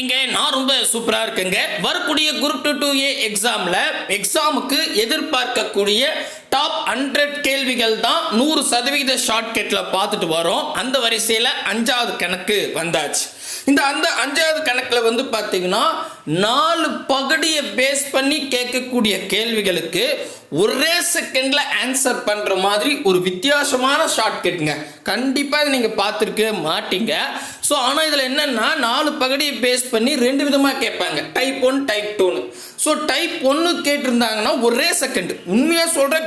இருக்கீங்க நான் ரொம்ப சூப்பரா இருக்கேங்க. வரக்கூடிய குரூப் டூ டூ ஏ எக்ஸாம்ல எக்ஸாமுக்கு எதிர்பார்க்கக்கூடிய டாப் ஹண்ட்ரட் கேள்விகள் தான் நூறு சதவீத ஷார்ட்கட்ல பார்த்துட்டு வரோம். அந்த வரிசையில அஞ்சாவது கணக்கு வந்தாச்சு. இந்த அந்த அஞ்சாவது கணக்குல வந்து பார்த்தீங்கன்னா நாலு பகுதியை பேஸ் பண்ணி கேட்கக்கூடிய கேள்விகளுக்கு ஒரே செகண்ட்ல ஆன்சர் பண்ற மாதிரி ஒரு வித்தியாசமான ஷார்ட்கட்டுங்க கண்டிப்பா இதை நீங்க பார்த்துருக்க மாட்டீங்க. ஸோ ஆனால் இதில் என்னன்னா நாலு பகுதியை பேஸ் பண்ணி ரெண்டு விதமாக கேட்பாங்க. டைப் ஒன் டைப் டூன்னு ஸோ டைப் ஒன்று கேட்டிருந்தாங்கன்னா ஒரே செகண்ட் உண்மையாக சொல்கிற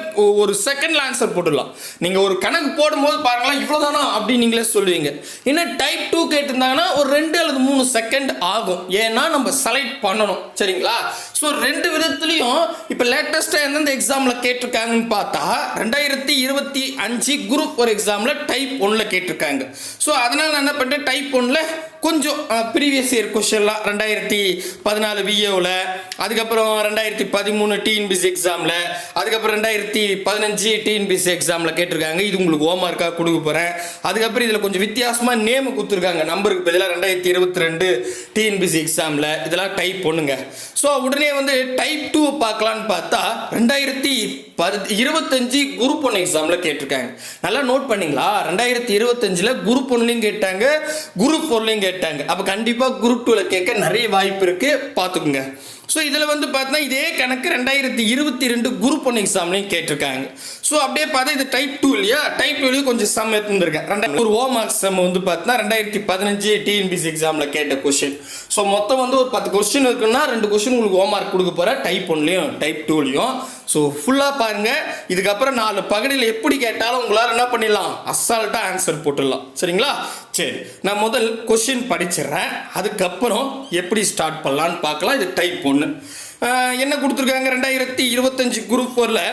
ஒரு செகண்டில் ஆன்சர் போட்டுடலாம். நீங்கள் ஒரு கணக்கு போடும்போது பாருங்களா இவ்வளோதானா அப்படின்னு நீங்களே சொல்லுவீங்க. ஏன்னா டைப் டூ கேட்டிருந்தாங்கன்னா ஒரு ரெண்டு அல்லது மூணு செகண்ட் ஆகும். ஏன்னா நம்ம செலக்ட் பண்ணணும் சரிங்களா? ஸோ ரெண்டு விதத்துலையும் இப்போ லேட்டஸ்ட்டாக எந்தெந்த எக்ஸாமில் கேட்டிருக்காங்கன்னு பார்த்தா ரெண்டாயிரத்தி இருபத்தி அஞ்சு குரூப் ஒரு எக்ஸாமில் டைப் ஒன்றில் கேட்டிருக்காங்க. ஸோ அதனால் நான் என்ன பண்ணிட்டேன் டைப் ஒன்றில் கொஞ்சம் ப்ரீவியஸ் இயர் கொஷன்லாம் ரெண்டாயிரத்தி பதினாலு விஏவில் அதுக்கப்புறம் ரெண்டாயிரத்தி பதிமூணு டிஎன்பிசி எக்ஸாமில் அதுக்கப்புறம் ரெண்டாயிரத்தி பதினஞ்சு டிஎன்பிசி எக்ஸாமில் கேட்டிருக்காங்க. இது உங்களுக்கு ஹோம்ஒர்க்காக கொடுக்க போகிறேன் அதுக்கப்புறம் இதில் கொஞ்சம் வித்தியாசமாக நேம் கொடுத்துருக்காங்க. நம்பருக்கு பதிலாக ரெண்டாயிரத்தி இருபத்தி ரெண்டு டிஎன்பிசி எக்ஸாமில் இதெல்லாம் டைப் பண்ணுங்க ஸோ உடனே வந்து டைப் டூ பார்க்கலான்னு பார்த்தா ரெண்டாயிரத்தி பது இருபத்தஞ்சு குரூப் ஒன் எக்ஸாமில் கேட்டிருக்காங்க. நல்லா நோட் பண்ணிங்களா? ரெண்டாயிரத்தி இருபத்தஞ்சில் குரூப் ஒன்லையும் கேட்டாங்க குரூப் ஃபோர்லையும் கேட்டாங்க கேட்டாங்க. அப்போ கண்டிப்பாக குரூப் டூவில் கேட்க நிறைய வாய்ப்பு இருக்குது பார்த்துக்குங்க. ஸோ இதில் வந்து பார்த்தீங்கன்னா இதே கணக்கு ரெண்டாயிரத்தி இருபத்தி ரெண்டு குரூப் ஒன் எக்ஸாம்லையும் கேட்டிருக்காங்க. ஸோ அப்படியே பார்த்தா இது டைப் டூ இல்லையா? டைப் டூலையும் கொஞ்சம் சம் எடுத்துருக்கேன் ரெண்டாயிரம் ஒரு ஓ மார்க்ஸ் சம் வந்து பார்த்தீங்கன்னா ரெண்டாயிரத்தி பதினஞ்சு டிஎன்பிசி எக்ஸாமில் கேட்ட கொஸ்டின் ஸோ மொத்தம் வந்து ஒரு பத்து கொஸ்டின் இருக்குன்னா ரெண்டு கொஸ்டின் உங்களுக்கு ஹோம் மார்க் கொடுக்க போகிறேன் டைப் ஒன்லையும் டைப் டூலையும் ஸோ ஃபுல்லாக பாருங்கள் இதுக்கப்புறம் நாலு பகுதியில் எப்படி கேட்டாலும் உங்களால் என்ன பண்ணிடலாம்? அசால்ட்டாக ஆன்சர் போட்டுடலாம். சரிங்களா? சரி. நான் முதல் கொஷின் படிச்சிடுறேன். அதுக்கப்புறம் எப்படி ஸ்டார்ட் பண்ணலான்னு பார்க்கலாம். இது டைப் ஒன்று என்ன கொடுத்துருக்காங்க? ரெண்டாயிரத்தி இருபத்தஞ்சு குரூப் ஃபோரில்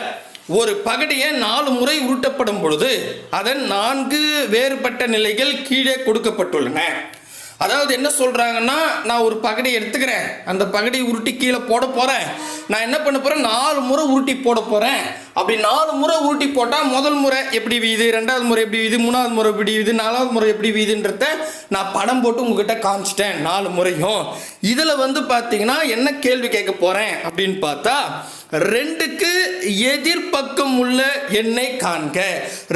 ஒரு பகடியை நாலு முறை உருட்டப்படும் பொழுது அதன் நான்கு வேறுபட்ட நிலைகள் கீழே கொடுக்கப்பட்டுள்ளன. அதாவது என்ன சொல்கிறாங்கன்னா நான் ஒரு பகடியை எடுத்துக்கிறேன். அந்த பகடியை உருட்டி கீழே போட போகிறேன் நான் என்ன பண்ண போகிறேன் நாலு முறை உருட்டி போட போகிறேன் அப்படி நாலு முறை உருட்டி போட்டால் முதல் முறை எப்படி வீது ரெண்டாவது முறை எப்படி வீது மூணாவது முறை எப்படி வீது நாலாவது முறை எப்படி வீதுன்றத நான் படம் போட்டு உங்ககிட்ட காமிச்சிட்டேன் நாலு முறையும். இதில் வந்து பார்த்தீங்கன்னா என்ன கேள்வி கேட்க போகிறேன் அப்படின்னு பார்த்தா ரெண்டுக்கு எதிர்பக்கம் உள்ள எண்ணை காண்க.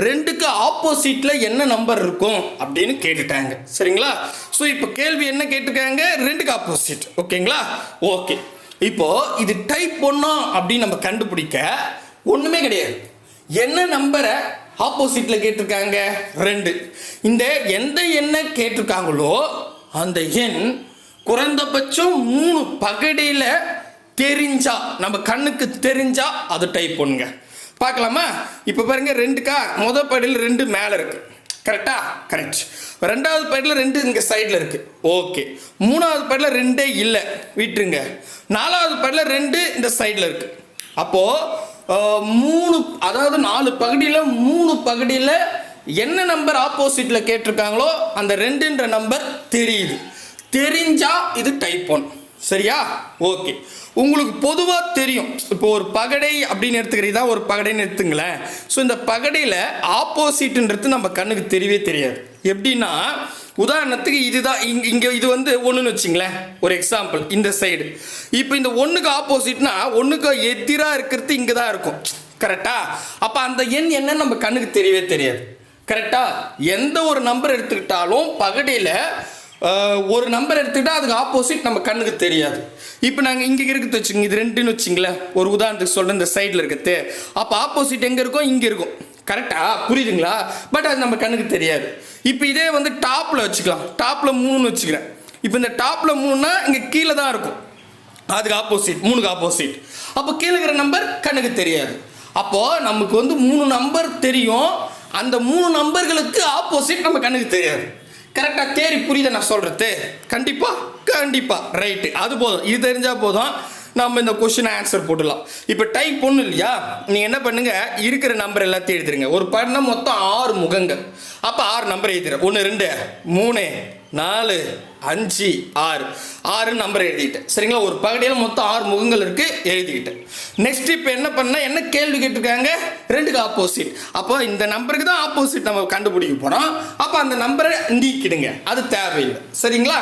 ரெண்டுக்கு ஆப்போசிட்ல என்ன நம்பர் இருக்கும் அப்படின்னு கேட்டுட்டாங்க. சரிங்களா? ஸோ இப்போ கேள்வி என்ன கேட்டிருக்காங்க? ரெண்டுக்கு ஆப்போசிட் ஓகேங்களா ஓகே இப்போ இது டைப் ஒன்றா அப்படின்னு நம்ம கண்டுபிடிக்க ஒன்றுமே கிடையாது. என்ன நம்பரை ஆப்போசிட்டில் கேட்டிருக்காங்க? ரெண்டு. இந்த எந்த எண்ணை கேட்டிருக்காங்களோ அந்த எண் குறைந்தபட்சம் மூணு பகடியில் தெரிஞ்சா நம்ம கண்ணுக்கு தெரிஞ்சா அது டைப் பண்ணுங்க. பார்க்கலாமா? இப்போ பாருங்க ரெண்டுக்கா முத படியில் ரெண்டு மேலே இருக்கு. கரெக்டா கரெக்ட் ரெண்டாவது படியில் ரெண்டு இங்கே சைடில் இருக்கு. ஓகே மூணாவது படியில் ரெண்டே இல்லை. விட்டுருங்க. நாலாவது படியில் ரெண்டு இந்த சைடில் இருக்கு. அப்போது மூணு அதாவது நாலு பகுதியில் மூணு பகுதியில் என்ன நம்பர் ஆப்போசிட்டில் கேட்டிருக்காங்களோ அந்த ரெண்டுன்ற நம்பர் தெரியுது. தெரிஞ்சால் இது டைப் ஒன் சரியா? ஓகே உங்களுக்கு பொதுவாக தெரியும். இப்போ ஒரு பகடை அப்படின்னு எடுத்துக்கிறீங்க ஒரு பகடைன்னு எடுத்துங்களேன். ஸோ இந்த பகடையில் ஆப்போசிட்ன்றது நம்ம கண்ணுக்கு தெரியவே தெரியாது. எப்படின்னா உதாரணத்துக்கு இதுதான் இங்கே இங்கே இது வந்து ஒன்றுன்னு வச்சுங்களேன் ஒரு எக்ஸாம்பிள் இந்த சைடு இப்போ இந்த ஒன்றுக்கு ஆப்போசிட்னா ஒன்றுக்கு எதிராக இருக்கிறது இங்கே தான் இருக்கும். கரெக்டா அப்போ அந்த எண் என்னன்னு நம்ம கண்ணுக்கு தெரியவே தெரியாது. கரெக்டா எந்த ஒரு நம்பர் எடுத்துக்கிட்டாலும் பகடையில் ஒரு நம்பர் எடுத்துக்கிட்டால் அதுக்கு ஆப்போசிட் நம்ம கண்ணுக்கு தெரியாது. இப்போ நாங்கள் இங்கே இருக்குது வச்சுங்க இது ரெண்டுன்னு வச்சுங்களேன் ஒரு உதாரணத்துக்கு சொல்கிறேன் இந்த சைடில் இருக்குது. அப்போ ஆப்போசிட் எங்கே இருக்கும் இங்கே இருக்கும். கரெக்டா புரியுதுங்களா? பட் அது நம்ம கண்ணுக்கு தெரியாது. இப்போ இதே வந்து டாப்பில் வச்சுக்கலாம். டாப்பில் மூணுன்னு வச்சுக்கிறேன். இப்போ இந்த டாப்பில் மூணுனா இங்கே கீழே தான் இருக்கும். அதுக்கு ஆப்போசிட் மூணுக்கு ஆப்போசிட் அப்போ கீழே இருக்கிற நம்பர் கண்ணுக்கு தெரியாது. அப்போது நமக்கு வந்து மூணு நம்பர் தெரியும். அந்த மூணு நம்பர்களுக்கு ஆப்போசிட் நம்ம கண்ணுக்கு தெரியாது. கரெக்டாக தேரி புரியுத நான் சொல்கிறது கண்டிப்பாக கண்டிப்பாக ரைட்டு அது போதும். இது தெரிஞ்சால் போதும். நம்ம இந்த கொஷினை ஆன்சர் போட்டுடலாம். இப்போ டைப் ஒன்று இல்லையா? நீங்கள் என்ன பண்ணுங்க? இருக்கிற நம்பர் எல்லாத்தையும் எழுதிருங்க. ஒரு பண்ண மொத்தம் ஆறு முகங்கள். அப்போ ஆறு நம்பர் எழுதிடுறேன். ஒன்று ரெண்டு மூணு நாலு அஞ்சு ஆறு. ஆறு நம்பர் எழுதிக்கிட்டேன் சரிங்களா? ஒரு பகுதியில் மொத்தம் ஆறு முகங்கள் இருக்கு எழுதிக்கிட்டேன் நெக்ஸ்ட் இப்போ என்ன பண்ணால் என்ன கேள்வி கேட்டிருக்காங்க? ரெண்டுக்கு ஆப்போசிட் அப்போ இந்த நம்பருக்கு தான் ஆப்போசிட் நம்ம கண்டுபிடிக்க போகிறோம் அப்போ அந்த நம்பரை நீக்கிடுங்க. அது தேவையில்லை. சரிங்களா?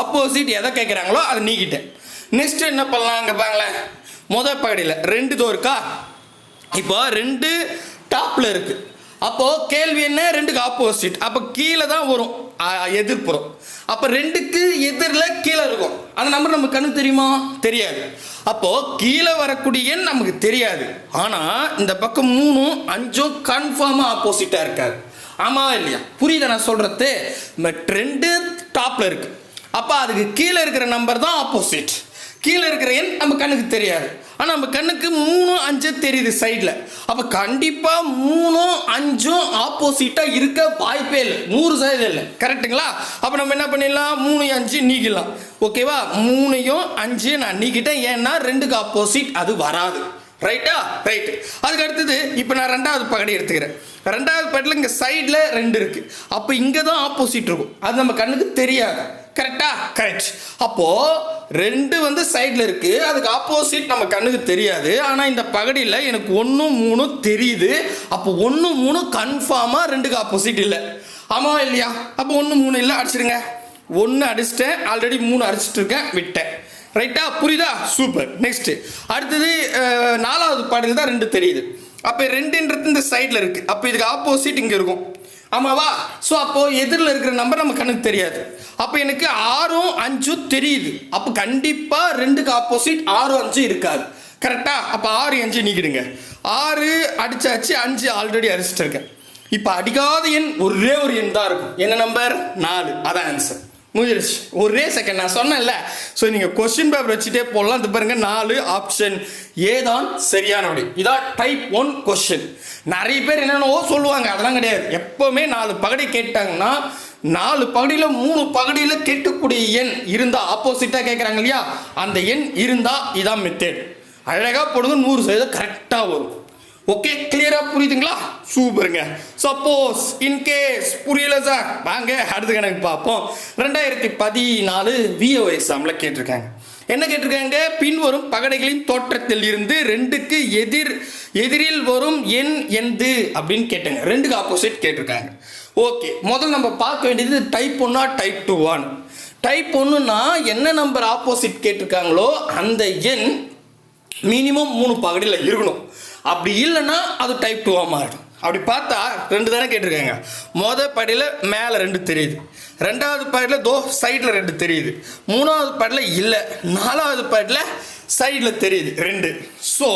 ஆப்போசிட் எதை கேட்குறாங்களோ அதை நீக்கிட்டேன். நெக்ஸ்ட் என்ன பண்ணலாம் அங்கே பாங்களேன் மொதல் பகுதியில் ரெண்டு தோ இருக்கா? இப்போ ரெண்டு டாப்பில் இருக்கு. அப்போது கேள்வி என்ன? ரெண்டுக்கு ஆப்போசிட் அப்போ கீழே தான் வரும். எதிர்ப்புறம். அப்போ ரெண்டுக்கு எதிரில் கீழே இருக்கும். அந்த நம்பர் நம்ம கண்ணு தெரியுமா? தெரியாது. அப்போது கீழே வரக்கூடிய நமக்கு தெரியாது. ஆனால் இந்த பக்கம் மூணும் அஞ்சும் கன்ஃபார்மாக ஆப்போசிட்டாக இருக்காது. ஆமா இல்லையா? புரியுதா நான் சொல்கிறது இந்த ரெண்டு டாப்பில் இருக்குது அப்போ அதுக்கு கீழே இருக்கிற நம்பர் தான் ஆப்போசிட் கீழே இருக்கிற எண் நம்ம கண்ணுக்கு தெரியாது. ஆனால் நம்ம கண்ணுக்கு மூணும் அஞ்சு தெரியுது சைடில் அப்போ கண்டிப்பாக மூணும் அஞ்சும் ஆப்போசிட்டாக இருக்க வாய்ப்பே இல்லை. நூறு சதவீதம் இல்லை. கரெக்ட்டுங்களா அப்போ நம்ம என்ன பண்ணிடலாம்? மூணு அஞ்சு நீக்கலாம் ஓகேவா மூணையும் அஞ்சு நான் நீக்கிட்டேன். ஏன்னா ரெண்டுக்கு ஆப்போசிட் அது வராது. ரைட்டா ரைட் அதுக்கு அடுத்தது இப்போ நான் ரெண்டாவது பகடி எடுத்துக்கிறேன். ரெண்டாவது பகடியில் இங்கே சைடில் ரெண்டு இருக்குது அப்போ இங்கே தான் ஆப்போசிட் இருக்கும். அது நம்ம கண்ணுக்கு தெரியாது. கரெக்டா கரெக்ட் அப்போது ரெண்டு வந்து சைடில் இருக்குது அதுக்கு ஆப்போசிட் நம்ம கண்ணுக்கு தெரியாது. ஆனால் இந்த பகடியில் எனக்கு ஒன்றும் மூணும் தெரியுது. அப்போ ஒன்று மூணு கன்ஃபார்மாக ரெண்டுக்கு ஆப்போசிட் இல்லை. ஆமாம் இல்லையா? அப்போ ஒன்று மூணு இல்லை. அடிச்சிடுங்க. ஒன்று அடிச்சிட்டேன். ஆல்ரெடி மூணு அடிச்சிட்ருக்கேன் விட்டேன். ரைட்டா? புரியுதா? சூப்பர். நெக்ஸ்ட் அடுத்தது நாலாவது பாடல் தான் ரெண்டு தெரியுது. அப்போ ரெண்டுன்றது இந்த சைடில் இருக்கு. அப்போ இதுக்கு ஆப்போசிட் இங்கே இருக்கும். ஆமாவா? ஸோ அப்போ எதிரில் இருக்கிற நம்பர் நம்ம கண்ணுக்கு தெரியாது. அப்போ எனக்கு ஆறும் அஞ்சும் தெரியுது. அப்போ கண்டிப்பாக ரெண்டுக்கு ஆப்போசிட் ஆறும் அஞ்சு இருக்காது. கரெக்டா அப்போ ஆறு அஞ்சு நீக்கிடுங்க. ஆறு அடிச்சாச்சு அஞ்சு ஆல்ரெடி அடிச்சிட்டு இருக்கேன். இப்போ அடிக்காத எண் ஒரே ஒரு எண் தான் இருக்கும். என்ன நம்பர் நாலு. அதான் ஆன்சர் முடிஞ்சிருச்சு. ஒரே செகண்ட் நான் சொன்னேன்ல. ஸோ நீங்கள் கொஸ்டின் பேப்பர் வச்சுட்டே போடலாம். இது பாருங்க நாலு ஆப்ஷன் ஏ தான் சரியான விடை இதான் டைப் ஒன் கொஸ்டின் நிறைய பேர் என்னென்னவோ சொல்லுவாங்க. அதெல்லாம் கிடையாது. எப்போவுமே நாலு பகடி கேட்டாங்கன்னா நாலு பகுதியில் மூணு பகுதியில் கேட்கக்கூடிய எண் இருந்தால் ஆப்போசிட்டாக கேட்குறாங்க இல்லையா? அந்த எண் இருந்தால் இதான் மெத்தேட் அழகாக போடுறது நூறு சதவீதம் கரெக்டாக வரும். ஓகே கிளியரா புரியுதுங்களா? சூப்பருங்க. சப்போஸ் இன்கேஸ் புரியல சார் வாங்க அடுத்த கணக்கு பார்ப்போம். ரெண்டாயிரத்தி பதினாலு விஓ எக்ஸாமில் கேட்டிருக்காங்க. என்ன கேட்டிருக்காங்க? பின்வரும் பகடைகளின் தோற்றத்தில் இருந்து ரெண்டுக்கு எதிர் எதிரில் வரும் எண் எந்து அப்படின்னு கேட்டாங்க. ரெண்டுக்கு ஆப்போசிட் கேட்டிருக்காங்க. ஓகே முதல்ல நம்ம பார்க்க வேண்டியது டைப் ஒன்னா டைப் டூ ஒன் டைப் ஒன்றுனா என்ன நம்பர் ஆப்போசிட் கேட்டிருக்காங்களோ அந்த எண் மினிமம் மூணு பகடியில் இருக்கணும். அப்படி இல்லைன்னா அது டைப் டூவாக மாறிடும். அப்படி பார்த்தா ரெண்டு தானே கேட்டிருக்காங்க. மொதல் படியில் மேலே ரெண்டு தெரியுது. ரெண்டாவது படியில் தோ சைடில் ரெண்டு தெரியுது. மூணாவது படியில் இல்லை. நாலாவது படியில் சைடில் தெரியுது. ரெண்டு. ஸோ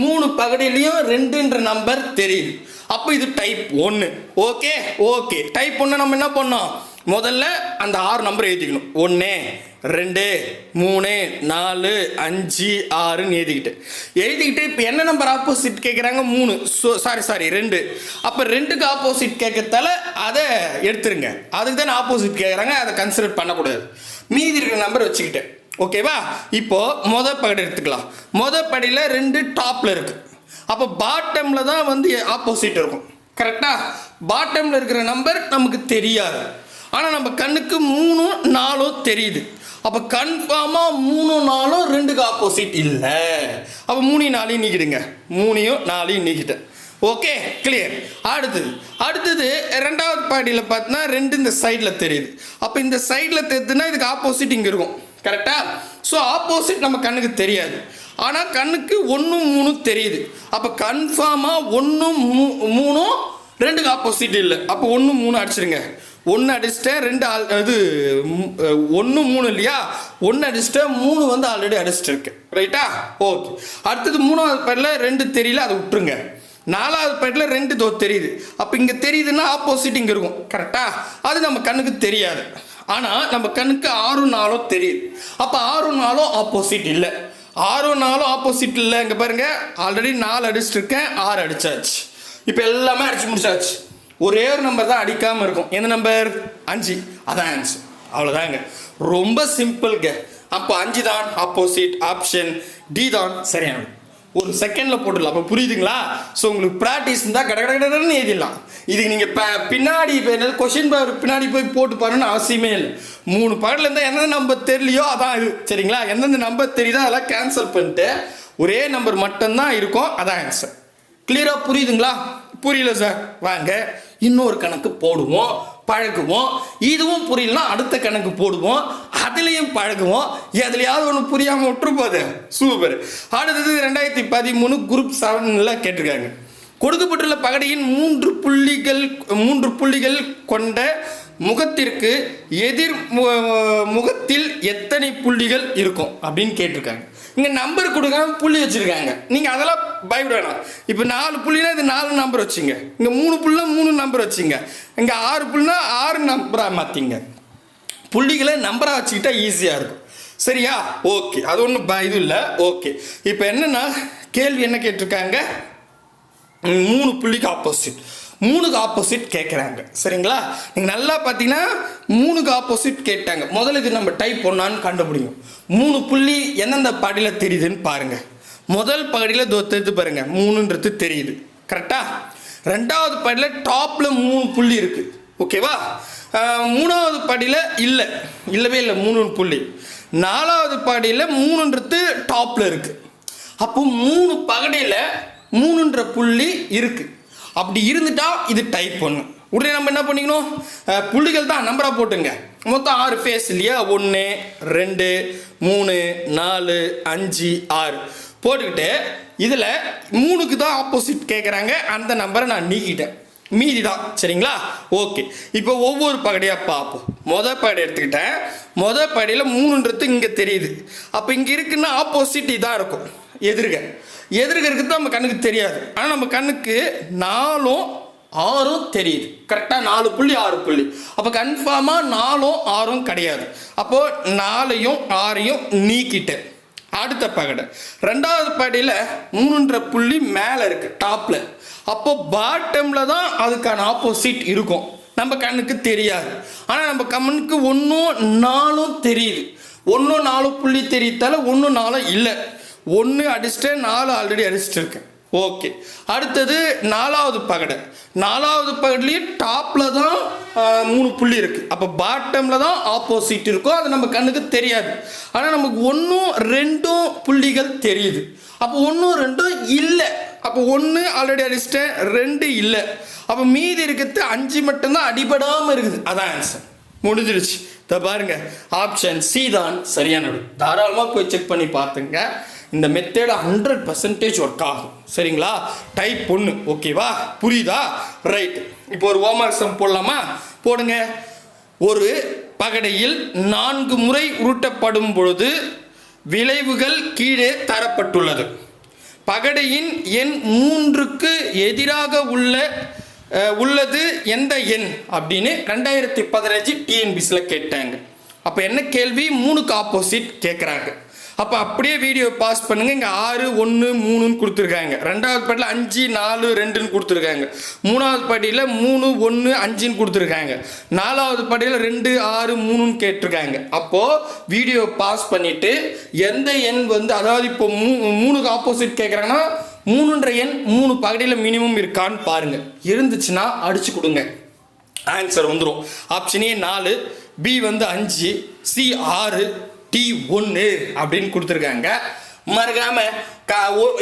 மூணு பகுதியிலையும் ரெண்டுன்ற நம்பர் தெரியுது. அப்போ இது டைப் ஒன்று ஓகே ஓகே டைப் ஒன்று நம்ம என்ன பண்ணோம்? முதல்ல அந்த ஆறு நம்பர் எழுதிக்கணும். ஒன்று ரெண்டு மூணு நாலு அஞ்சு ஆறுன்னு எழுதிக்கிட்டு. எழுதிக்கிட்டு இப்போ என்ன நம்பர் ஆப்போசிட் கேட்குறாங்க மூணு. ஸோ சாரி சாரி ரெண்டு. அப்போ ரெண்டுக்கு ஆப்போசிட் கேட்கறதால அதை எடுத்துருங்க. அதுக்கு தானே ஆப்போசிட் கேட்குறாங்க அதை கன்சிடர் பண்ணக்கூடாது. மீதி இருக்கிற நம்பர் வச்சுக்கிட்டேன் ஓகேவா இப்போது மொதல் படி எடுத்துக்கலாம். மொதல் படியில் ரெண்டு டாப்பில் இருக்குது அப்போ பாட்டமில் தான் வந்து ஆப்போசிட் இருக்கும். கரெக்டாக பாட்டமில் இருக்கிற நம்பர் நமக்கு தெரியாது. ஆனால் நம்ம கண்ணுக்கு மூணும் நாலும் தெரியுது. அப்போ கன்ஃபார்மாக மூணு நாளும் ரெண்டுக்கு ஆப்போசிட் இல்லை. அப்போ மூணையும் நாளையும் நீக்கிடுங்க. மூணையும் நாளையும் நீக்கிட்டேன். ஓகே கிளியர் அடுத்தது. அடுத்தது ரெண்டாவது பாடியில் பார்த்தீங்கன்னா ரெண்டு இந்த சைடில் தெரியுது. அப்போ இந்த சைடில் தெரியுதுன்னா இதுக்கு ஆப்போசிட் இங்கே இருக்கும். கரெக்டாக ஸோ ஆப்போசிட் நம்ம கண்ணுக்கு தெரியாது. ஆனால் கண்ணுக்கு ஒன்று மூணு தெரியுது. அப்போ கன்ஃபார்மாக ஒன்று மூ மூணும் ரெண்டுக்கு ஆப்போசிட் இல்லை. அப்போ ஒன்று மூணு அடிச்சிருங்க. ஒன்று அடிச்சிட்டேன் ரெண்டு ஆல் இது ஒன்று மூணு இல்லையா? ஒன்று அடிச்சிட்டேன் மூணு வந்து ஆல்ரெடி அடிச்சிட்டு இருக்கேன் ரைட்டா ஓகே அடுத்தது மூணாவது பேரில் ரெண்டு தெரியல அதை விட்டுருங்க. நாலாவது பேட்டில் ரெண்டு தோ தெரியுது. அப்போ இங்கே தெரியுதுன்னா ஆப்போசிட் இங்கே இருக்கும். கரெக்டாக அது நம்ம கண்ணுக்கு தெரியாது. ஆனால் நம்ம கண்ணுக்கு ஆறு நாளோ தெரியுது. அப்போ ஆறு நாளோ ஆப்போசிட் இல்லை. ஆறு நாளும் ஆப்போசிட் இல்லை. இங்கே பாருங்கள் ஆல்ரெடி நாலு அடிச்சிட்ருக்கேன் ஆறு அடித்தாச்சு இப்போ எல்லாமே அடிச்சு முடிச்சாச்சு. ஒரே ஒரு நம்பர் தான் அடிக்காமல் இருக்கும். எந்த நம்பர் அஞ்சு. அதான் ஆன்சர் அவ்வளோதாங்க ரொம்ப சிம்பிள்ங்க அப்போ அஞ்சு தான் ஆப்போசிட் ஆப்ஷன் டி தான் சரியானது. ஒரு செகண்டில் போட்டுடலாம். அப்போ புரியுதுங்களா? ஸோ உங்களுக்கு ப்ராக்டிஸ் இருந்தால் கட கட கடன்னு எழுதிடலாம். இதுக்கு நீங்கள் ப பின்னாடி என்னது கொஷின் பேப்பர் பின்னாடி போய் போட்டு பாருன்னு அவசியமே இல்லை. மூணு பகலில் இருந்தால் எந்தெந்த நம்பர் தெரியலையோ அதான் இது. சரிங்களா? எந்தெந்த நம்பர் தெரியுதோ அதெல்லாம் கேன்சல் பண்ணிட்டு ஒரே நம்பர் மட்டும்தான் இருக்கும். அதான் ஆன்சர் கிளியராக புரியுதுங்களா? புரியல சார் வாங்க. இன்னொரு கணக்கு போடுவோம் பழகுவோம். இதுவும் புரியலனா அடுத்த கணக்கு போடுவோம். அதுலேயும் பழகுவோம். எதுலையாவது ஒன்று புரியாமல் விட்டுருப்போது சூப்பர் அடுத்தது ரெண்டாயிரத்தி பதிமூணு குரூப் செவனில் கேட்டிருக்காங்க. கொடுக்கப்பட்டுள்ள பகடையின் மூன்று புள்ளிகள் மூன்று புள்ளிகள் கொண்ட முகத்திற்கு எதிர் மு- முகத்தில் எத்தனை புள்ளிகள் இருக்கும் அப்படின்னு கேட்டிருக்காங்க. இங்கே நம்பர் கொடுக்காம புள்ளி வச்சுருக்காங்க. நீங்கள் அதெல்லாம் பயப்பட வேணாம். இப்போ நாலு புள்ளினா இது நாலு நம்பர் வச்சுங்க. இங்கே மூணு புள்ளினா மூணு நம்பர் வச்சுங்க. இங்கே ஆறு புள்ளினா ஆறு நம்பராக மாற்றிங்க புள்ளிகளை நம்பராக வச்சுக்கிட்டா ஈஸியாக இருக்கும். சரியா? ஓகே அது ஒன்றும் இது இல்லை. ஓகே இப்போ என்னென்னா கேள்வி என்ன கேட்டிருக்காங்க? மூணு புள்ளிக்கு ஆப்போசிட் மூணுக்கு ஆப்போசிட் கேட்குறாங்க சரிங்களா? நீங்கள் நல்லா பார்த்தீங்கன்னா மூணுக்கு ஆப்போசிட் கேட்டாங்க. முதல்ல இது நம்ம டைப் பண்ணான்னு கண்டுபிடிக்கும் மூணு புள்ளி எந்தெந்த பாடியில் தெரியுதுன்னு பாருங்கள் முதல் பகுதியில் தோ பாருங்கள் மூணுன்றது தெரியுது. கரெக்டாக ரெண்டாவது படியில் டாப்பில் மூணு புள்ளி இருக்குது ஓகேவா மூணாவது படியில் இல்லை. இல்லவே இல்லை. மூணு புள்ளி. நாலாவது பாடியில் மூணுன்றது டாப்பில் இருக்குது அப்போ மூணு பகடையில் மூணுன்ற புள்ளி இருக்குது அப்படி இருந்துட்டால் இது டைப் பண்ணும் உடனே நம்ம என்ன பண்ணிக்கணும்? புள்ளிகள் தான் நம்பராக போட்டுங்க. மொத்தம் ஆறு ஃபேஸ் இல்லையா? ஒன்று ரெண்டு மூணு நாலு அஞ்சு ஆறு. போட்டுக்கிட்டு இதில் மூணுக்கு தான் ஆப்போசிட் கேட்குறாங்க அந்த நம்பரை நான் நீக்கிட்டேன். மீதி தான் சரிங்களா? ஓகே. இப்போ ஒவ்வொரு பகடையாக பார்ப்போம். மொதல் பகடை எடுத்துக்கிட்டேன். மொதல் பகடையில் மூணுன்றது இங்கே தெரியுது. அப்போ இங்கே இருக்குன்னா ஆப்போசிட் இதாக இருக்கும். எதிர்க. எதிர்க இருக்கிறது நம்ம கண்ணுக்கு தெரியாது. ஆனால் நம்ம கண்ணுக்கு நாலும் ஆறும் தெரியுது. கரெக்டாக நாலு புள்ளி ஆறு புள்ளி. அப்போ கன்ஃபார்மாக நாலும் ஆறும் கிடையாது. அப்போது நாலையும் ஆறையும் நீக்கிட்டேன். அடுத்த பகடை. ரெண்டாவது பகடையில் மூணுன்ற புள்ளி மேலே இருக்குது டாப்பில் அப்போ பாட்டமில் தான் அதுக்கான ஆப்போசிட் இருக்கும். நம்ம கண்ணுக்கு தெரியாது. ஆனால் நம்ம கண்ணுக்கு ஒன்றும் நாளும் தெரியுது. ஒன்றும் நாலு புள்ளி தெரியத்தால ஒன்றும் நாளும் இல்லை. ஒன்று அடிச்சிட்டேன் நாலு ஆல்ரெடி அடிச்சிட்டு இருக்கேன். ஓகே அடுத்தது நாலாவது பகடை. நாலாவது பகடைலையும் டாப்பில் தான் மூணு புள்ளி இருக்குது அப்போ பாட்டமில் தான் ஆப்போசிட் இருக்கும் அது நம்ம கண்ணுக்கு தெரியாது. ஆனால் நமக்கு ஒன்றும் ரெண்டும் புள்ளிகள் தெரியுது. அப்போ ஒன்றும் ரெண்டும் இல்லை. அப்போ ஒன்று ஆல்ரெடி அடிச்சிட்டேன் ரெண்டு இல்லை. அப்போ மீதி இருக்கிறது அஞ்சு மட்டும்தான் அடிபடாமல் இருக்குது. அதான் ஆன்சர் முடிஞ்சிருச்சு. இதை பாருங்கள் ஆப்ஷன் சி தான் சரியானது. தாராளமாக போய் செக் பண்ணி பார்த்துங்க. இந்த மெத்தேடு ஹண்ட்ரட் பர்சன்டேஜ் ஒர்க் ஆகும். சரிங்களா? டைப் ஒன்று ஓகேவா புரியுதா? ரைட் இப்போ ஒரு ஹோம்ஒர்க் சம் போடலாமா? போடுங்க. ஒரு பகடையில் நான்கு முறை உருட்டப்படும் பொழுது விளைவுகள் கீழே தரப்பட்டுள்ளது. பகடையின் எண் மூன்றுக்கு எதிராக உள்ள உள்ளது எந்த எண்? அப்படின்னு ரெண்டாயிரத்தி பதினஞ்சு டிஎன்பிசியில் கேட்டாங்க. அப்போ என்ன கேள்வி? மூணுக்கு ஆப்போசிட் கேட்குறாங்க அப்போ அப்படியே வீடியோ பாஸ் பண்ணுங்க. இங்கே ஆறு ஒன்று மூணுன்னு கொடுத்துருக்காங்க. ரெண்டாவது பாட்டில் அஞ்சு நாலு ரெண்டுன்னு கொடுத்துருக்காங்க. மூணாவது படியில் மூணு ஒன்று அஞ்சுன்னு கொடுத்துருக்காங்க. நாலாவது படியில் ரெண்டு ஆறு மூணுன்னு கேட்டிருக்காங்க. அப்போது வீடியோ பாஸ் பண்ணிவிட்டு எந்த எண் வந்து அதாவது இப்போ மூ மூணுக்கு ஆப்போசிட் கேட்குறாங்கன்னா மூணுன்ற எண் மூணு பகுதியில் மினிமம் இருக்கான்னு பாருங்கள் இருந்துச்சுன்னா அடிச்சு கொடுங்க. ஆன்சர் வந்துடும் ஆப்ஷன் ஏ நாலு பி வந்து அஞ்சு சி ஆறு டி ஒன்று அப்படின்னு கொடுத்துருக்காங்க. மறக்காம கா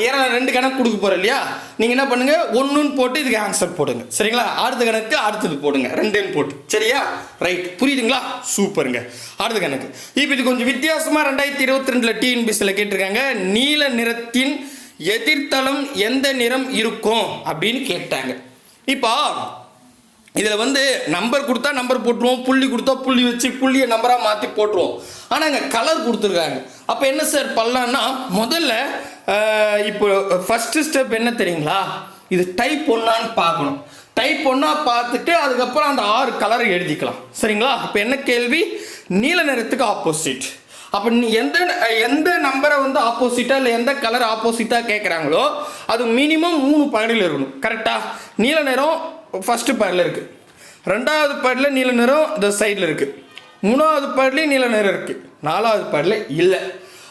ஏன்னா ரெண்டு கணக்கு கொடுக்க போகிறோம் இல்லையா? நீங்கள் என்ன பண்ணுங்கள் ஒன்றுன்னு போட்டு இதுக்கு ஆன்சர் போடுங்க. சரிங்களா? அடுத்த கணக்கு அடுத்தது போடுங்க. ரெண்டுன்னு போட்டு. சரியா? ரைட் புரியுதுங்களா? சூப்பருங்க. அடுத்த கணக்கு. இப்போ இது கொஞ்சம் வித்தியாசமாக ரெண்டாயிரத்தி இருபத்தி ரெண்டில் டிஎன்பிசியில் கேட்டிருக்காங்க. நீல நிறத்தின் எதிர்த்தளம் எந்த நிறம் இருக்கும் அப்படின்னு கேட்டாங்க. இப்போ இதில் வந்து நம்பர் கொடுத்தா நம்பர் போட்டுருவோம் புள்ளி கொடுத்தா புள்ளி வச்சு புள்ளியை நம்பராக மாற்றி போட்டுருவோம். ஆனால் இங்கே கலர் கொடுத்துருக்காங்க. அப்போ என்ன சார் பண்ணலான்னா முதல்ல இப்போ ஃபஸ்ட்டு ஸ்டெப் என்ன தெரியுங்களா? இது டைப் ஒன்னான்னு பார்க்கணும். டைப் ஒன்றா பார்த்துட்டு அதுக்கப்புறம் அந்த ஆறு கலரை எழுதிக்கலாம். சரிங்களா? இப்போ என்ன கேள்வி? நீல நிறத்துக்கு ஆப்போசிட் அப்போ நீ எந்த எந்த நம்பரை வந்து ஆப்போசிட்டாக இல்லை எந்த கலர் ஆப்போசிட்டாக கேட்குறாங்களோ அது மினிமம் மூணு பகடியில் இருக்கணும். கரெக்டாக நீல நிறம் ஃபஸ்ட்டு பேடில் இருக்குது ரெண்டாவது பேடில் நீல நிறம் இந்த சைடில் இருக்குது மூணாவது பேட்லேயும் நீல நிறம் இருக்குது நாலாவது பேடில் இல்லை.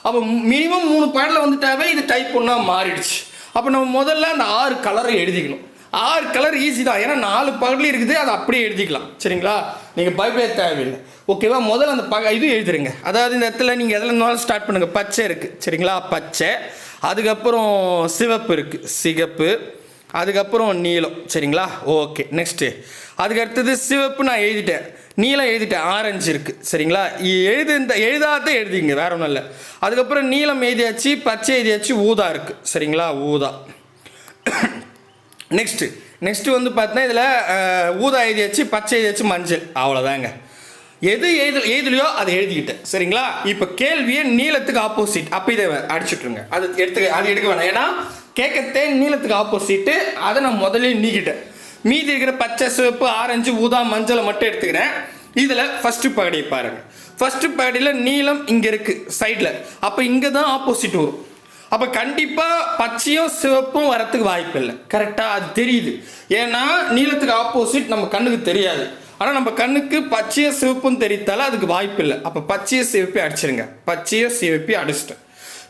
அப்போ மினிமம் மூணு பேடில் வந்துட்டாவே இது டைப் ஒன்றா மாறிடுச்சு. அப்போ நம்ம முதல்ல அந்த ஆறு கலரை எழுதிக்கணும். ஆறு கலர் ஈஸி தான். ஏன்னா நாலு பகட்லையும் இருக்குது அதை அப்படியே எழுதிக்கலாம். சரிங்களா? நீங்கள் பயப்பட தேவையில்லை. ஓகேவா முதல்ல அந்த பக இது எழுதுருங்க. அதாவது இந்த இடத்துல நீங்கள் எதில் இருந்தாலும் ஸ்டார்ட் பண்ணுங்கள் பச்சை இருக்குது சரிங்களா? பச்சை. அதுக்கப்புறம் சிவப்பு இருக்குது சிகப்பு. அதுக்கப்புறம் நீலம் சரிங்களா? ஓகே நெக்ஸ்ட்டு அதுக்கு அடுத்தது சிவப்பு நான் எழுதிட்டேன். நீலம் எழுதிட்டேன் ஆரஞ்சு இருக்குது சரிங்களா? இ- எழுது இந்த எழுதாத எழுதிங்க வேற ஒன்றும் இல்லை. அதுக்கப்புறம் நீலம் எழுதியாச்சு பச்சை எழுதியாச்சு ஊதா இருக்குது சரிங்களா? ஊதா. நெக்ஸ்ட்டு நெக்ஸ்ட்டு வந்து பார்த்தீங்கன்னா இதில் ஊதா எழுதியாச்சு பச்சை எழுதியாச்சு மஞ்சள். அவ்வளோதாங்க எது எழுது எழுதலையோ அதை எழுதிக்கிட்டேன் சரிங்களா? இப்போ கேள்வியே நீளத்துக்கு ஆப்போசிட் அப்போ இதை அடிச்சுட்ருங்க அது எடுத்து அது எடுக்க வேணாம். ஏன்னா கேட்கத்தே நீளத்துக்கு ஆப்போசிட்டு அதை நான் முதல்ல நீக்கிட்டேன். மீதி இருக்கிற பச்சை சிவப்பு ஆரஞ்சு ஊதா மஞ்சளை மட்டும் எடுத்துக்கிறேன். இதில் ஃபஸ்ட்டு பகடியை பாருங்கள் ஃபஸ்ட்டு பகடியில் நீளம் இங்கே இருக்குது சைடில் அப்போ இங்கே தான் ஆப்போசிட் வரும். அப்போ கண்டிப்பாக பச்சையும் சிவப்பும் வரத்துக்கு வாய்ப்பு இல்லை. கரெக்டாக அது தெரியுது. ஏன்னா நீளத்துக்கு ஆப்போசிட் நம்ம கண்ணுக்கு தெரியாது. ஆனால் நம்ம கண்ணுக்கு பச்சையும் சிவப்பும் தெரித்தாலும் அதுக்கு வாய்ப்பு இல்லை. அப்போ பச்சையை சிவப்பி அடிச்சிருங்க. பச்சையை சிவப்பி அடிச்சிட்டேன்.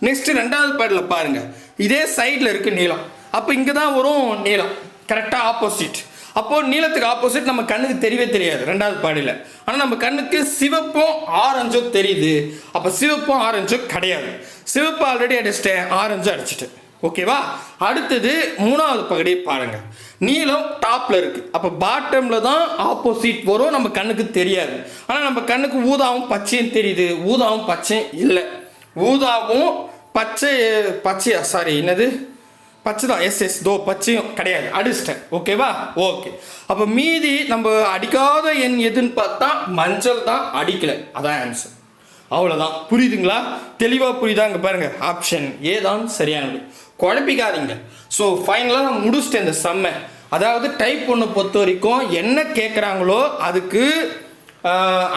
நெக்ஸ்ட்டு ரெண்டாவது பேடில் பாருங்கள் இதே சைடில் இருக்குது நீளம். அப்போ இங்கே தான் வரும் நீளம். கரெக்டாக ஆப்போசிட் அப்போது நீளத்துக்கு ஆப்போசிட் நம்ம கண்ணுக்கு தெரியவே தெரியாது ரெண்டாவது பாடியில் ஆனால் நம்ம கண்ணுக்கு சிவப்பும் ஆரஞ்சும் தெரியுது. அப்போ சிவப்பும் ஆரஞ்சும் கிடையாது. சிவப்பு ஆல்ரெடி அடிச்சிட்டேன் ஆரஞ்சும் அடிச்சிட்டேன் ஓகேவா அடுத்தது மூணாவது பகுதியை பாருங்கள் நீளம் டாப்பில் இருக்குது அப்போ பாட்டமில் தான் ஆப்போசிட் வரும். நம்ம கண்ணுக்கு தெரியாது. ஆனால் நம்ம கண்ணுக்கு ஊதாவும் பச்சையும் தெரியுது. ஊதாவும் பச்சையும் இல்லை. ஊதாவும் பச்சை பச்சையா? சாரி என்னது? பச்சை தான் எஸ் எஸ் தோ பச்சையும் கிடையாது. அடிச்சிட்டேன். ஓகேவா ஓகே அப்போ மீதி நம்ம அடிக்காத எண் எதுன்னு பார்த்தா மஞ்சள் தான் அடிக்கல. அதான் ஆன்சர் அவ்வளோதான் புரியுதுங்களா? தெளிவாக புரியுதா? இங்கே பாருங்கள் ஆப்ஷன் ஏ தான் சரியானது. குழப்பிக்காதீங்க. ஸோ ஃபைனலாக நான் முடிச்சிட்டேன் இந்த செம்மை அதாவது டைப் ஒன்று பொறுத்த வரைக்கும் என்ன கேட்குறாங்களோ அதுக்கு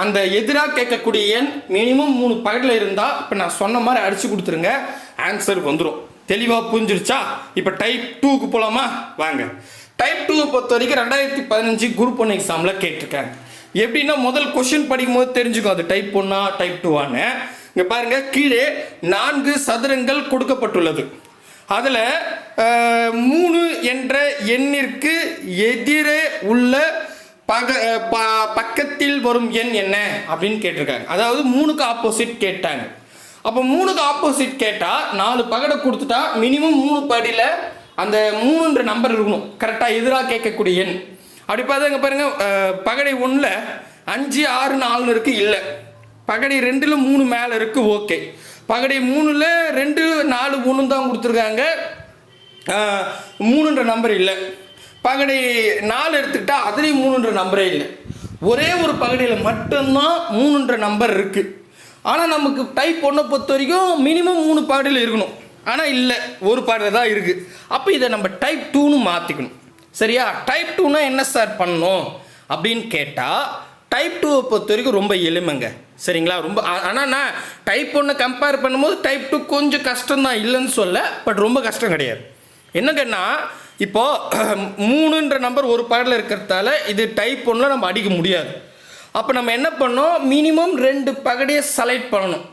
அந்த எதிராக கேட்கக்கூடிய எண் மினிமம் மூணு பகட்டில் இருந்தால் இப்போ நான் சொன்ன மாதிரி அடித்து கொடுத்துருங்க. ஆன்சர் வந்துடும் தெளிவாக புரிஞ்சிருச்சா? இப்போ டைப் டூக்கு போகலாமா வாங்க. டைப் டூவை பொறுத்த வரைக்கும் ரெண்டாயிரத்தி பதினஞ்சு குரூப் ஒன் எக்ஸாமில் கேட்டிருக்காங்க எப்படின்னா முதல் கொஷின் படிக்கும்போது தெரிஞ்சுக்கும் அது டைப் ஒன்னா டைப் டூவான்னு இங்கே பாருங்க கீழே நான்கு சதுரங்கள் கொடுக்கப்பட்டுள்ளது. அதில் மூணு என்ற எண்ணிற்கு எதிரே உள்ள பக ப- பக்கத்தில் வரும் எண் என்ன? அப்படின்னு கேட்டிருக்காங்க. அதாவது மூணுக்கு ஆப்போசிட் கேட்டாங்க. அப்போ மூணுக்கு ஆப்போசிட் கேட்டால் நாலு பகடை கொடுத்துட்டா மினிமம் மூணு படியில் அந்த மூணுன்ற நம்பர் இருக்கணும். கரெக்டாக எதிராக கேட்கக்கூடிய எண். அப்படி பார்த்தாங்க பாருங்கள் பகடை ஒன்றில் அஞ்சு ஆறு நாலுன்னு இருக்குது இல்லை. பகடை ரெண்டில் மூணு மேலே இருக்குது ஓகே. பகடை மூணில் ரெண்டு நாலு மூணு தான் கொடுத்துருக்காங்க. மூணுன்ற நம்பர் இல்லை. பகடை நாலு எடுத்துக்கிட்டா அதுலேயும் மூணுன்ற நம்பரே இல்லை. ஒரே ஒரு பகடையில் மட்டும்தான் மூணுன்ற நம்பர் இருக்குது ஆனால் நமக்கு டைப் ஒன்றை பொறுத்த வரைக்கும் மினிமம் மூணு பாடல் இருக்கணும். ஆனால் இல்லை ஒரு பாடல் தான் இருக்குது அப்போ இதை நம்ம டைப் டூன்னு மாற்றிக்கணும் சரியா? டைப் டூனா என்ன சார் பண்ணணும்? அப்படின்னு கேட்டால் டைப் டூவை பொறுத்த வரைக்கும் ரொம்ப எளிமைங்க. சரிங்களா? ரொம்ப ஆனால் நான் டைப் ஒன்று கம்பேர் பண்ணும்போது டைப் டூ கொஞ்சம் கஷ்டம் தான் இல்லைன்னு சொல்ல பட் ரொம்ப கஷ்டம் கிடையாது. என்னங்கன்னா இப்போ மூணுன்ற நம்பர் ஒரு பாடலில் இருக்கிறதால இது டைப் ஒன்றில் நம்ம அடிக்க முடியாது. அப்போ நம்ம என்ன பண்ணோம் மினிமம் ரெண்டு பகடையை செலக்ட் பண்ணணும்.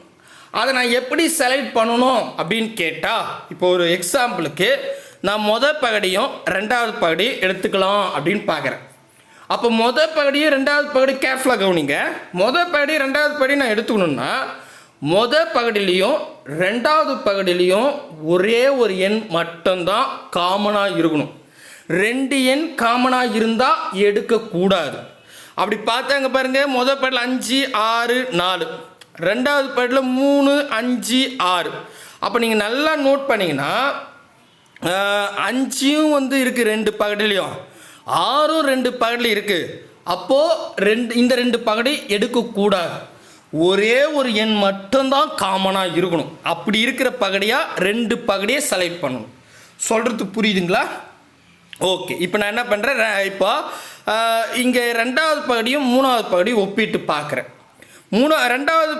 அதை நான் எப்படி செலக்ட் பண்ணணும் அப்படின்னு கேட்டால் இப்போ ஒரு எக்ஸாம்பிளுக்கு நான் மொதல் பகடியும் ரெண்டாவது பகடியும் எடுத்துக்கலாம் அப்படின்னு பார்க்குறேன் அப்போ மொதல் பகடியும் ரெண்டாவது பகடி கேர்ஃபுல்லாக கவனிங்க. மொதல் பகடி ரெண்டாவது பகடி நான் எடுத்துக்கணுன்னா மொதல் பகடிலையும் ரெண்டாவது பகடிலையும் ஒரே ஒரு எண் மட்டும்தான் காமனாக இருக்கணும். ரெண்டு எண் காமனாக இருந்தால் எடுக்கக்கூடாது. அப்படி பார்த்தாங்க பாருங்கள் மொதல் படத்தில் அஞ்சு ஆறு நாலு. ரெண்டாவது படத்தில் மூணு அஞ்சு ஆறு. அப்போ நீங்கள் நல்லா நோட் பண்ணீங்கன்னா அஞ்சும் வந்து இருக்குது ரெண்டு பகடிலையும். ஆறும் ரெண்டு பகடில் இருக்குது அப்போது ரெண்டு இந்த ரெண்டு பகடி எடுக்கக்கூடாது. ஒரே ஒரு எண் மட்டும்தான் காமனாக இருக்கணும். அப்படி இருக்கிற பகடியாக ரெண்டு பகடியை செலக்ட் பண்ணணும். சொல்கிறது புரியுதுங்களா? ஓகே இப்போ நான் என்ன பண்ணுறேன் இப்போ இங்கே ரெண்டாவது பகுதியும் மூணாவது பகுதியும் ஒப்பிட்டு பார்க்குறேன். மூணு ரெண்டாவது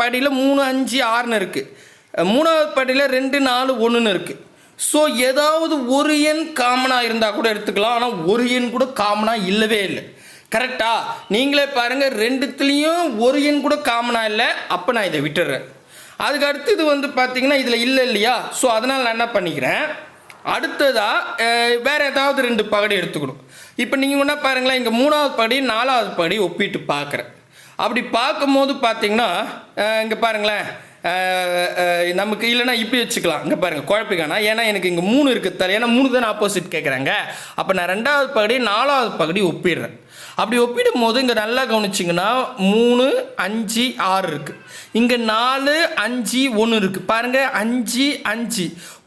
படியில் மூணு அஞ்சு ஆறுன்னு இருக்குது மூணாவது படியில் ரெண்டு நாலு ஒன்றுன்னு இருக்குது ஸோ ஏதாவது ஒரு எண் காமனாக இருந்தால் கூட எடுத்துக்கலாம். ஆனால் ஒரு எண் கூட காமனாக இல்லவே இல்லை. கரெக்டா? நீங்களே பாருங்கள் ரெண்டுத்துலேயும் ஒரு எண் கூட காமனாக இல்லை. அப்போ நான் இதை விட்டுடுறேன் அதுக்கு அடுத்தது வந்து பார்த்தீங்கன்னா இதில் இல்லை இல்லையா? ஸோ அதனால் நான் என்ன பண்ணிக்கிறேன்? அடுத்ததாக வேறு வேற ஏதாவது ரெண்டு பகடி எடுத்துக்கணும். இப்போ நீங்கள் என்ன பாருங்களேன் இங்கே மூணாவது படி நாலாவது படி ஒப்பிட்டு பார்க்குறேன் அப்படி பார்க்கும்போது பார்த்தீங்கன்னா இங்கே பாருங்களேன் நமக்கு இல்லைன்னா இப்படி வச்சுக்கலாம். இங்கே பாருங்கள் குழப்பிக்கானா ஏன்னா எனக்கு இங்கே மூணு இருக்குது தலை. ஏன்னா மூணு தானே ஆப்போசிட் கேட்குறாங்க அப்போ நான் ரெண்டாவது பகுடி நாலாவது பகுதி ஒப்பிடுறேன். அப்படி ஒப்பிடும் போது இங்கே நல்லா கவனிச்சிங்கன்னா மூணு அஞ்சு ஆறு இருக்குது இங்கே நாலு அஞ்சு ஒன்று இருக்குது பாருங்கள் அஞ்சு அஞ்சு.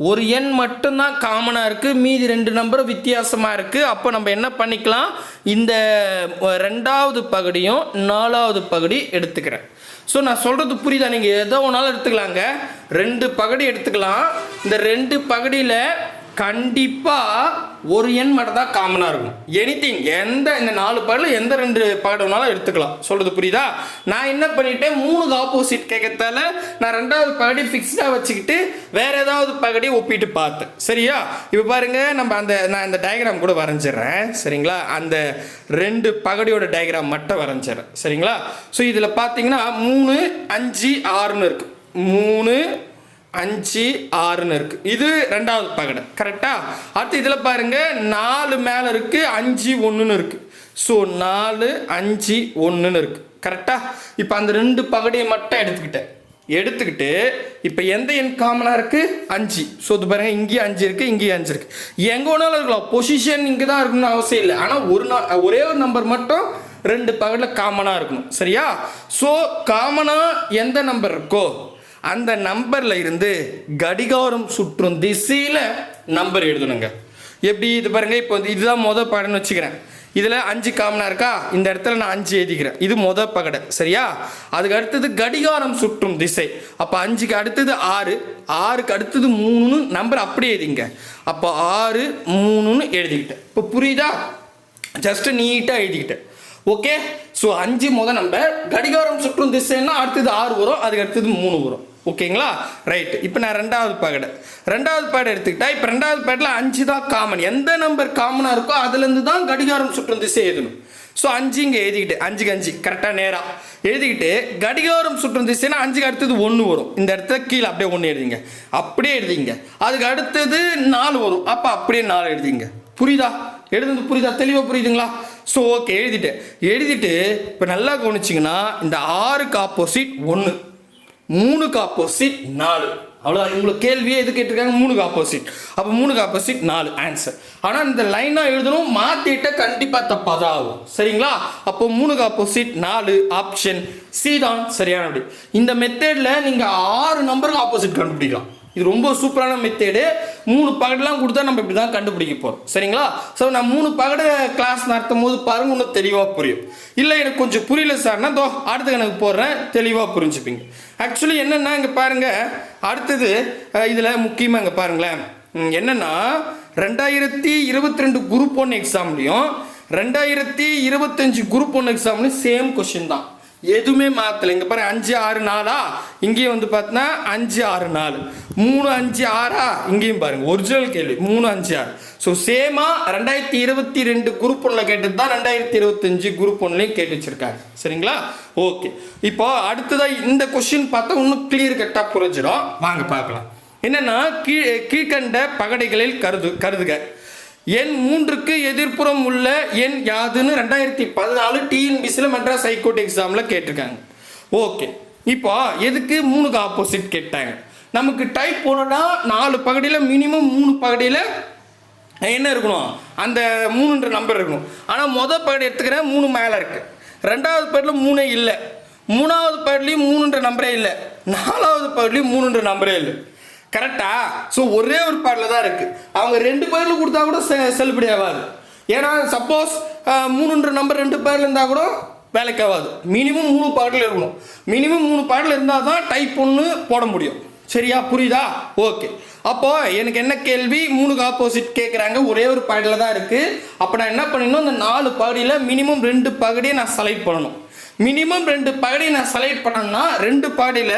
ஒரு எண் மட்டும்தான் காமனாக இருக்குது மீதி ரெண்டு நம்பர் வித்தியாசமாக இருக்குது அப்போ நம்ம என்ன பண்ணிக்கலாம்? இந்த ரெண்டாவது பகுதியும் நாலாவது பகுதி எடுத்துக்கிறேன். ஸோ நான் சொல்கிறது புரியுதா? நீங்கள் எதோ ஒன்றாலும் எடுத்துக்கலாங்க. ரெண்டு பகுடி எடுத்துக்கலாம். இந்த ரெண்டு பகுடியில் கண்டிப்பாக ஒரு எண் மட்டும் தான் காமனாக இருக்கும். எனிதிங் எந்த இந்த நாலு பாடலும் எந்த ரெண்டு பகடு வேணாலும் எடுத்துக்கலாம். சொல்கிறது புரியுதா? நான் என்ன பண்ணிட்டேன்? மூணுக்கு ஆப்போசிட் கேட்கறதால நான் ரெண்டாவது பகடி ஃபிக்ஸ்டாக வச்சுக்கிட்டு வேற ஏதாவது பகடி ஒப்பிட்டு பார்த்தேன். சரியா? இப்போ பாருங்க நம்ம அந்த நான் இந்த டயக்ராம் கூட வரைஞ்சிடுறேன். சரிங்களா? அந்த ரெண்டு பகடியோட டயக்ராம் மட்டும் வரைஞ்சிடுறேன். சரிங்களா? ஸோ இதில் பார்த்தீங்கன்னா மூணு அஞ்சு ஆறுன்னு இருக்குது மூணு அஞ்சு ஆறுன்னு இருக்குது இது ரெண்டாவது பகடை. கரெக்டாக அடுத்து இதில் பாருங்கள் நாலு மேலே இருக்குது அஞ்சு ஒன்றுன்னு இருக்குது ஸோ நாலு அஞ்சு ஒன்றுன்னு இருக்குது கரெக்டாக இப்போ அந்த ரெண்டு பகடையை மட்டும் எடுத்துக்கிட்டேன். எடுத்துக்கிட்டு இப்போ எந்த எண் காமனாக இருக்குது அஞ்சு. ஸோ இது பாருங்கள் இங்கேயும் அஞ்சு இருக்குது இங்கேயும் அஞ்சு இருக்குது எங்கே வேணாலும் இருக்கலாம். பொசிஷன் இங்கே தான் இருக்கணும்னு அவசியம் இல்லை. ஆனால் ஒரு நாள் ஒரே ஒரு நம்பர் மட்டும் ரெண்டு பகடில் காமனாக இருக்கணும். சரியா? ஸோ காமனாக எந்த நம்பர் இருக்கோ அந்த நம்பரில் இருந்து கடிகாரம் சுற்றும் திசையில் நம்பர் எழுதணுங்க. எப்படி? இது பாருங்கள் இப்போ வந்து இதுதான் மொதல் பகடைன்னு வச்சுக்கிறேன். இதில் அஞ்சு காமனா இருக்கா? இந்த இடத்துல நான் அஞ்சு எழுதிக்கிறேன். இது மொதல் பகடை சரியா? அதுக்கு அடுத்தது கடிகாரம் சுற்றும் திசை. அப்போ அஞ்சுக்கு அடுத்தது ஆறு ஆறுக்கு அடுத்தது மூணுன்னு நம்பர் அப்படியே எழுதிங்க. அப்போ ஆறு மூணுன்னு எழுதிக்கிட்டேன். இப்போ புரியுதா? ஜஸ்ட்டு நீட்டாக எழுதிக்கிட்டேன். ஓகே ஸோ அஞ்சு முத நம்பர் கடிகாரம் சுற்றும் திசைன்னா அடுத்தது ஆறு வரும் அதுக்கு அடுத்தது மூணு வரும். ஓகேங்களா ரைட் இப்போ நான் ரெண்டாவது பேடு ரெண்டாவது பேடு எடுத்துக்கிட்டா இப்போ ரெண்டாவது பேடில் அஞ்சு தான் காமன் எந்த நம்பர் காமனாக இருக்கோ அதுலேருந்து தான் கடிகாரம் சுற்றும் திசை எழுதணும் ஸோ அஞ்சு இங்கே எழுதிக்கிட்டு அஞ்சுக்கு அஞ்சு கரெக்டாக நேராக எழுதிக்கிட்டு கடிகாரம் சுற்றும் திசைனா அஞ்சுக்கு அடுத்தது ஒன்று வரும். இந்த இடத்துல கீழே அப்படியே ஒன்று எழுதிங்க. அப்படியே எழுதிங்க. அதுக்கு அடுத்தது நாலு வரும். அப்போ அப்படியே நாலு எழுதிங்க. புரியுதா? எழுதுனது புரியுதா? தெளிவாக புரியுதுங்களா? ஸோ ஓகே எழுதிட்டேன். எழுதிட்டு இப்போ நல்லா கவனிச்சிங்கன்னா இந்த ஆறுக்கு ஆப்போசிட் ஒன்று மூணுக்கு ஆப்போசிட் நாலு. அவ்வளோதான் உங்களுக்கு கேள்வியே எது கேட்டிருக்காங்க? மூணுக்கு ஆப்போசிட் அப்போ மூணுக்கு ஆப்போசிட் நாலு ஆன்சர் ஆனால் இந்த லைனாக எழுதணும் மாற்றிட்ட கண்டிப்பாக தப்பாக தான் ஆகும் சரிங்களா? அப்போ மூணுக்கு ஆப்போசிட் நாலு ஆப்ஷன் சி தான் சரியான அப்படி இந்த மெத்தடில் நீங்கள் ஆறு நம்பருக்கு ஆப்போசிட் கண்டுபிடிக்கலாம். இது ரொம்ப சூப்பரான மெத்தேடு மூணு பகடெலாம் கொடுத்தா நம்ம இப்படி தான் கண்டுபிடிக்க போகிறோம் சரிங்களா? ஸோ நான் மூணு பகட கிளாஸ் நடத்தும் போது பாருங்க இன்னும் தெளிவாக புரியும். இல்லை எனக்கு கொஞ்சம் புரியல சார்னா தோ அடுத்த கணக்கு போடுறேன். தெளிவாக புரிஞ்சுப்பீங்க. ஆக்சுவலி என்னென்னா இங்கே பாருங்கள் அடுத்தது இதில் முக்கியமாக இங்கே பாருங்களேன். என்னென்னா ரெண்டாயிரத்தி இருபத்தி ரெண்டு குரூப் ஒன் எக்ஸாம்லேயும் ரெண்டாயிரத்தி இருபத்தஞ்சு குரூப் ஒன் எக்ஸாம்லேயும் சேம் கொஷின் தான். எதுவுமே மாற்றலை இங்கே பாரு அஞ்சு ஆறு நாலா? இங்கேயும் வந்து பார்த்தீங்கன்னா அஞ்சு ஆறு நாலு. மூணு அஞ்சு ஆறா? இங்கேயும் பாருங்க ஒரிஜினல் கேள்வி. மூணு அஞ்சு ஆறு. ஸோ சேமாக ரெண்டாயிரத்தி இருபத்தி ரெண்டு குரூப் ஒன்றில் கேட்டது தான் ரெண்டாயிரத்தி இருபத்தஞ்சு குரூப் ஒன்லையும் கேட்டு வச்சுருக்காங்க. சரிங்களா? ஓகே இப்போ அடுத்ததாக இந்த கொஷின் பார்த்தா இன்னும் கிளியர் கட்டாக புரிஞ்சிடும். வாங்க பார்க்கலாம். என்னென்னா கீழ் கீழ்கண்ட பகடைகளில் கருது கருதுக. எண் மூன்றுக்கு எதிர்ப்புறம் உள்ள எண் யாதுன்னு ரெண்டாயிரத்தி பதினாலு டிஎன்பிசியில் மெட்ராஸ் ஹைகோர்ட் எக்ஸாமில் கேட்டிருக்காங்க. ஓகே. இப்போ எதுக்கு மூணுக்கு ஆப்போசிட் கேட்டாங்க? நமக்கு டைப் போனோம்னா நாலு பகுதியில் மினிமம் மூணு பகுதியில் என்ன இருக்கணும்? அந்த மூணுன்ற நம்பர் இருக்கணும். ஆனால் மொதல் பகுதி எடுத்துக்கிறேன் மூணு மேலே இருக்குது ரெண்டாவது பகுதியில் மூணே இல்லை. மூணாவது பகுதிலையும் மூணுன்ற நம்பரே இல்லை. நாலாவது பகுதிலையும் மூணுன்ற நம்பரே இல்லை. கரெக்டா ஸோ ஒரே ஒரு பாடல தான் இருக்கு. அவங்க ரெண்டு பேரில் கொடுத்தா கூட செ- செல்லுபடி ஆகாது. ஏன்னா சப்போஸ் மூணுன்ற நம்பர் ரெண்டு பேரில் இருந்தால் கூட வேலைக்கு ஆகாது. மினிமம் மூணு பாடல் இருக்கணும். மினிமம் மூணு பாடல் இருந்தால் தான் டைப் ஒன்று போட முடியும். சரியா? புரியுதா? ஓகே அப்போ எனக்கு என்ன கேள்வி? மூணுக்கு ஆப்போசிட் கேட்குறாங்க ஒரே ஒரு பாடியில் தான் இருக்குது அப்போ நான் என்ன பண்ணணும்? இந்த நாலு பாடியில் மினிமம் ரெண்டு பகுதியை நான் செலக்ட் பண்ணணும். மினிமம் ரெண்டு பகுதியை நான் செலக்ட் பண்ணணும்னா ரெண்டு பாடியில்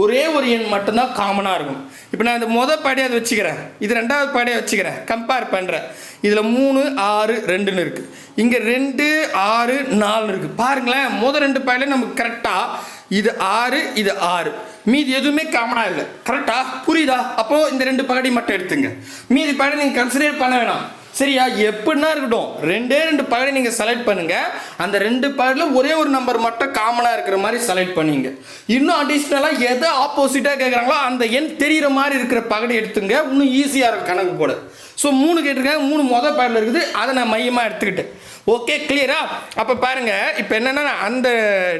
ஒரே ஒரு எண் மட்டும்தான் காமனாக இருக்கும். இப்போ நான் இந்த மொதல் பாடியை அதை வச்சுக்கிறேன். இது ரெண்டாவது பாடியை வச்சுக்கிறேன். கம்பேர் பண்ணுறேன் இதில் மூணு ஆறு ரெண்டுன்னு இருக்குது இங்கே ரெண்டு ஆறு நாலுன்னு இருக்குது பாருங்களேன் மொதல் ரெண்டு பாடியில் நமக்கு கரெக்டாக இது ஆறு இது ஆறு. மீதி எதுவுமே காமனாக இல்லை. கரெக்டாக புரியுதா? அப்போது இந்த ரெண்டு பகடி மட்டும் எடுத்துங்க. மீதி பகடி நீங்கள் கன்சிடர் பண்ண வேணாம். சரியா? எப்படின்னா இருக்கட்டும் ரெண்டே ரெண்டு பகடை நீங்கள் செலக்ட் பண்ணுங்க. அந்த ரெண்டு பகடில் ஒரே ஒரு நம்பர் மட்டும் காமனாக இருக்கிற மாதிரி செலக்ட் பண்ணீங்க. இன்னும் அடிஷ்னலாக எதை ஆப்போசிட்டாக கேட்குறாங்களோ அந்த எண் தெரிகிற மாதிரி இருக்கிற பகடை எடுத்துங்க. இன்னும் ஈஸியாக இருக்கும் கணக்கு போட. ஸோ மூணு கேட்டிருக்காங்க மூணு மொதல் பேரில் இருக்குது. அதை நான் மையமாக எடுத்துக்கிட்டேன். ஓகே கிளியரா அப்போ பாருங்க இப்போ என்னன்னா அந்த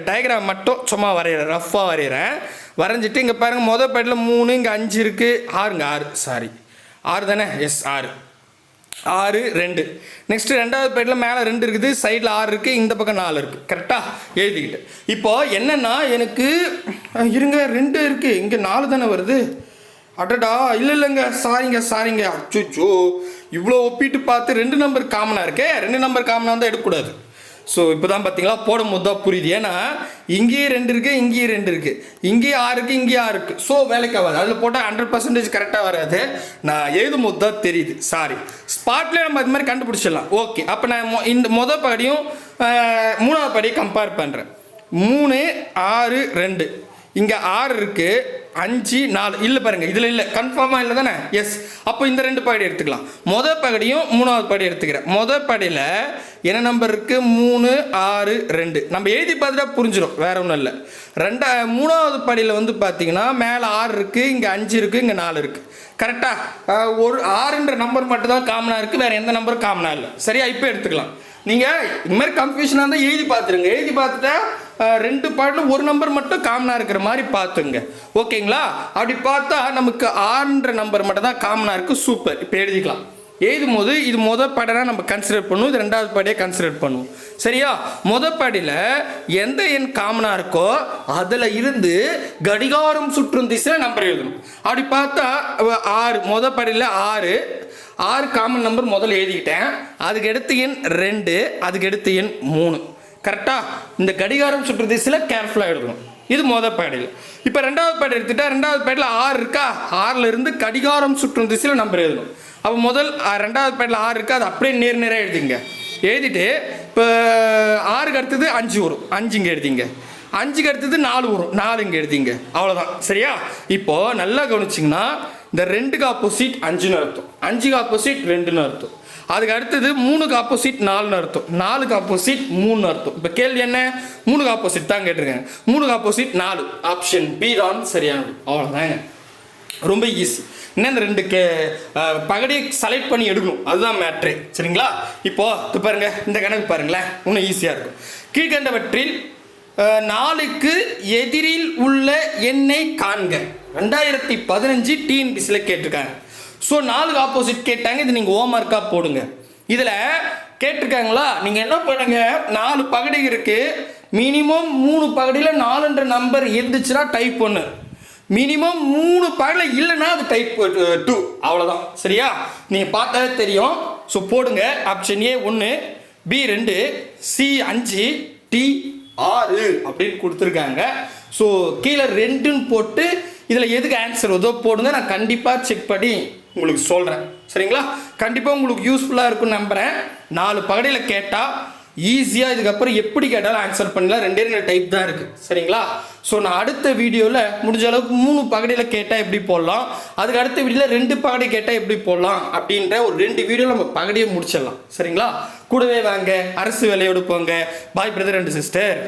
டயக்ராம் மட்டும் சும்மா வரைகிறேன் ரஃப்பாக வரைகிறேன் வரைஞ்சிட்டு இங்கே பாருங்க மொதல் பேட்டில் மூணு இங்கே அஞ்சு இருக்குது ஆறுங்க ஆறு. சாரி ஆறு தானே? எஸ் ஆறு. ஆறு ரெண்டு. நெக்ஸ்ட் ரெண்டாவது பேட்டில் மேலே ரெண்டு இருக்குது சைடில் ஆறு இருக்குது இந்த பக்கம் நாலு இருக்குது கரெக்டாக எழுதிக்கிட்டு. இப்போ என்னென்னா எனக்கு இருங்க ரெண்டு இருக்குது இங்கே நாலு தானே வருது? அடடா இல்லை இல்லைங்க. சாரிங்க சாரிங்க அச்சோ இவ்வளோ ஒப்பிட்டு பார்த்து ரெண்டு நம்பர் காமனாக இருக்கே? ரெண்டு நம்பர் காமனாக இருந்தால் எடுக்கக்கூடாது. ஸோ இப்போ தான் பார்த்தீங்களா போடும் போது தான் புரியுது. ஏன்னா இங்கேயே ரெண்டு இருக்குது இங்கேயே ரெண்டு இருக்குது இங்கேயும் ஆறு இருக்குது இங்கேயும் ஆறு இருக்குது ஸோ வேலைக்கு ஆகாது. அதில் போட்டால் ஹண்ட்ரட் பர்சன்டேஜ் கரெக்டாக வராது. நான் எழுதும் போது தான் தெரியுது. சாரி ஸ்பாட்லேயே நம்ம அது மாதிரி கண்டுபிடிச்சிடலாம். ஓகே அப்போ நான் மொ- இந்த மொதல் படியும் மூணாவது படியும் கம்பேர் பண்ணுறேன் மூணு ஆறு ரெண்டு. இங்கே ஆறு இருக்குது அஞ்சு நாலு இல்லை பாருங்க இதில் இல்லை. கன்ஃபார்மாக இல்லை தானே எஸ் அப்போ இந்த ரெண்டு பகுதி எடுத்துக்கலாம். மொதல் பகுதியும் மூணாவது படி எடுத்துக்கிறேன் மொதல் படியில் என்ன நம்பர் இருக்குது மூணு ஆறு ரெண்டு. நம்ம எழுதி பார்த்துட்டா புரிஞ்சிடும் வேற ஒன்றும் இல்லை. ரெண்டா மூணாவது படியில் வந்து பார்த்தீங்கன்னா மேலே ஆறு இருக்குது இங்கே அஞ்சு இருக்குது இங்கே நாலு இருக்குது கரெக்டாக ஒரு ஆறுன்ற நம்பர் மட்டும் தான் காமனாக இருக்குது வேறு எந்த நம்பரும் காமனாக இல்லை. சரியா? இப்போ எடுத்துக்கலாம். நீங்கள் இது மாதிரி கன்ஃபியூஷனாக இருந்தால் எழுதி பார்த்துருங்க. எழுதி பார்த்துட்டா ரெண்டு பாட்டில் ஒரு நம்பர் மட்டும் காமனாக இருக்கிற மாதிரி பார்த்துங்க. ஓகேங்களா? அப்படி பார்த்தா நமக்கு ஆறுன்ற நம்பர் மட்டும் தான் காமனாக இருக்குது சூப்பர் இப்போ எழுதிக்கலாம். எழுதும் போது இது மொதல் பாடனா நம்ம கன்சிடர் பண்ணுவோம் இது ரெண்டாவது பாடியை கன்சிடர் பண்ணுவோம். சரியா? முத பாடியில் எந்த எண் காமனாக இருக்கோ அதில் இருந்து கடிகாரம் சுற்றும் திசையில் நம்பர் எழுதணும். அப்படி பார்த்தா ஆறு முத பாடியில் ஆறு ஆறு காமன் நம்பர் முதல்ல எழுதிக்கிட்டேன். அதுக்கு எடுத்த எண் ரெண்டு அதுக்கு எடுத்த எண் மூணு. கரெக்டாக இந்த கடிகாரம் சுற்று திசையில் கேர்ஃபுல்லாக எழுதணும் இது மொதல் பேடையில் இப்போ ரெண்டாவது பேட் எடுத்துட்டா ரெண்டாவது பேடில் ஆறு இருக்கா? ஆறில் இருந்து கடிகாரம் சுற்றும் திசையில் நம்பர் எழுதணும். அப்போ முதல் ரெண்டாவது பேடில் ஆறு இருக்கா? அது அப்படியே நேர் நேராக எழுதிங்க எழுதிட்டு இப்போ ஆறுக்கு அடுத்தது அஞ்சு வரும். அஞ்சு இங்கே எழுதிங்க. அஞ்சுக்கு அடுத்தது நாலு வரும். நாலு இங்கே எழுதிங்க. அவ்வளோதான் சரியா? இப்போ நல்லா கவனிச்சிங்கன்னா இந்த ரெண்டுக்கு ஆப்போசிட் அஞ்சுன்னு அர்த்தம். அஞ்சுக்கு ஆப்போசிட் ரெண்டுன்னு அர்த்தம். அதுக்கு அடுத்தது மூணுக்கு ஆப்போசிட் நாலுன்னு அர்த்தம். நாலுக்கு ஆப்போசிட் மூணுன்னு அர்த்தம். இப்போ கேள்வி என்ன? மூணுக்கு ஆப்போசிட் தான் கேட்டிருக்காங்க மூணுக்கு ஆப்போசிட் நாலு. ஆப்ஷன் பி தான் சரியானது. அவ்வளோதாங்க ரொம்ப ஈஸி இன்னும் இந்த ரெண்டு கே பகடியை செலக்ட் பண்ணி எடுக்கணும். அதுதான் மேட்ரு சரிங்களா? இப்போ இது பாருங்க. இந்த கணக்கு பாருங்களேன். இன்னும் ஈஸியாக இருக்கும். கீழ்கண்டவற்றில் நாளுக்கு நாலுக்கு எதிரில் உள்ள எண்ணை காண்க. ரெண்டாயிரத்தி பதினஞ்சு டிஎன்பிசியில் கேட்டிருக்காங்க. ஸோ நாலுக்கு ஆப்போசிட் கேட்டாங்க. இது நீங்கள் ஹோம்ஒர்க்காக போடுங்க. இதில் கேட்டிருக்காங்களா? நீங்கள் என்ன பண்ணுங்க? நாலு பகடி இருக்கு. மினிமம் மூணு பகடியில் நாலுன்ற நம்பர் இருந்துச்சுன்னா டைப் ஒன்று மினிமம் மூணு பகலில் இல்லைன்னா அது டைப் டூ uh, அவ்வளோதான் சரியா? நீங்கள் பார்த்தாலே தெரியும். ஸோ போடுங்க. ஆப்ஷன் ஏ ஒன்று பி ரெண்டு சி அஞ்சு டி ஆறு அப்படின்னு கொடுத்துருக்காங்க. ஸோ கீழே ரெண்டுன்னு போட்டு இதில் எதுக்கு ஆன்சர் ஏதோ போடுங்க. நான் கண்டிப்பாக செக் பண்ணி உங்களுக்கு சொல்கிறேன் சரிங்களா? கண்டிப்பாக உங்களுக்கு யூஸ்ஃபுல்லாக இருக்கும்னு நம்புகிறேன் நாலு பகடையில் கேட்டால் ஈஸியாக இதுக்கப்புறம் எப்படி கேட்டாலும் ஆன்சர் பண்ணலாம். ரெண்டே ரெண்டு டைப் தான் இருக்குது சரிங்களா? ஸோ நான் அடுத்த வீடியோவில் முடிஞ்ச அளவுக்கு மூணு பகடையில் கேட்டால் எப்படி போடலாம்? அதுக்கு அடுத்த வீடியோவில் ரெண்டு பகடை கேட்டால் எப்படி போடலாம்? அப்படின்ற ஒரு ரெண்டு வீடியோ நம்ம பகடையை முடிச்சிடலாம். சரிங்களா? கூடவே வாங்க. அரசு வேலையோடு போங்க. பாய் பிரதர் அண்ட் சிஸ்டர்